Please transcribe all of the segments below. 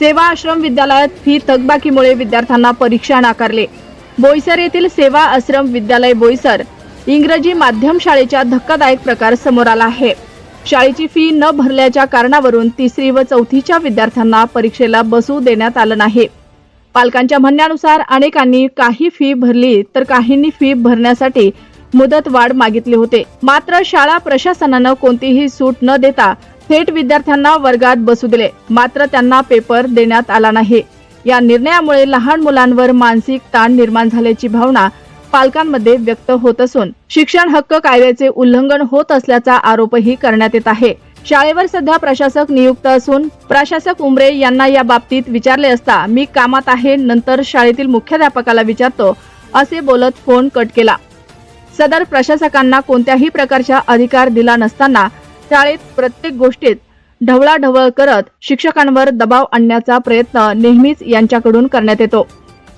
सेवा आश्रम विद्यालयात फी थकबाकीमुळे विद्यार्थ्यांना परीक्षा नाकारले. बोईसर येथील सेवा आश्रम विद्यालय बोईसर इंग्रजी माध्यम शाळेच्या धक्कादायक प्रकार समोर आला आहे. शाळेची फी न भरल्याच्या कारणावरून तिसरी व चौथीच्या विद्यार्थ्यांना परीक्षेला बसू देण्यात आलं नाही. पालकांच्या म्हणण्यानुसार अनेकांनी काही फी भरली तर काहींनी फी भरण्यासाठी मुदत वाढ मागितली होते. मात्र शाळा प्रशासनानं कोणतीही सूट न देता थेट विद्यार्थ्यांना वर्गात बसू दिले. मात्र त्यांना पेपर देण्यात आला नाही. या निर्णयामुळे लहान मुलांवर मानसिक ताण निर्माण झाल्याची भावना पालकांमध्ये व्यक्त होत असून शिक्षण हक्क कायद्याचे उल्लंघन होत असल्याचा आरोपही करण्यात येत आहे. शाळेवर सध्या प्रशासक नियुक्त असून प्रशासक उमरे यांना या बाबतीत विचारले असता मी कामात आहे नंतर शाळेतील मुख्याध्यापकाला विचारतो असे बोलत फोन कट केला. सदर प्रशासकांना कोणत्याही प्रकारचा अधिकार दिला नसताना शाळेत प्रत्येक गोष्टीत ढवळाढवळ करत शिक्षकांवर दबाव आणण्याचा प्रयत्न नेहमीच यांच्याकडून करण्यात येतो.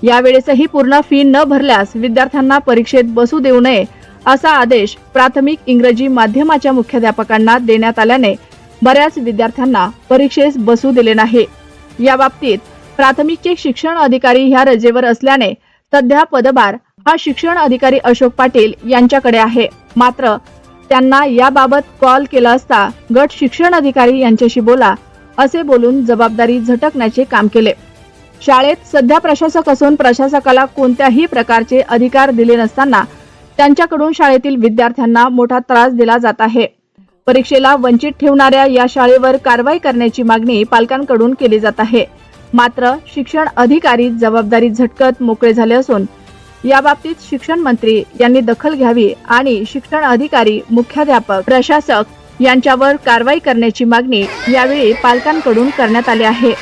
यावेळेसही पूर्ण फी न भरल्यास विद्यार्थ्यांना परीक्षेत बसू देऊ नये असा आदेश प्राथमिक इंग्रजी माध्यमाच्या मुख्याध्यापकांना देण्यात आल्याने बऱ्याच विद्यार्थ्यांना परीक्षेस बसू दिले नाही. या बाबतीत प्राथमिकचे शिक्षण अधिकारी ह्या रजेवर असल्याने सध्या पदभार हा शिक्षण अधिकारी अशोक पाटील यांच्याकडे आहे. मात्र त्यांना याबाबत कॉल केला असता गट शिक्षण अधिकारी यांच्याशी बोला असे बोलून जबाबदारी झटकण्याचे काम केले. शाळेत सध्या प्रशासक असून प्रशासकाला कोणत्याही प्रकारचे अधिकार दिले नसताना त्यांच्याकडून शाळेतील विद्यार्थ्यांना मोठा त्रास दिला जात आहे. परीक्षेला वंचित ठेवणाऱ्या या शाळेवर कारवाई करण्याची मागणी पालकांकडून केली जात आहे. मात्र शिक्षण अधिकारी जबाबदारी झटकत मोकळे झाले असून याबाबतीत शिक्षण मंत्री यांनी दखल घ्यावी आणि शिक्षण अधिकारी मुख्याध्यापक प्रशासक यांच्यावर कारवाई करण्याची मागणी यावेळी पालकांकडून करण्यात आली आहे.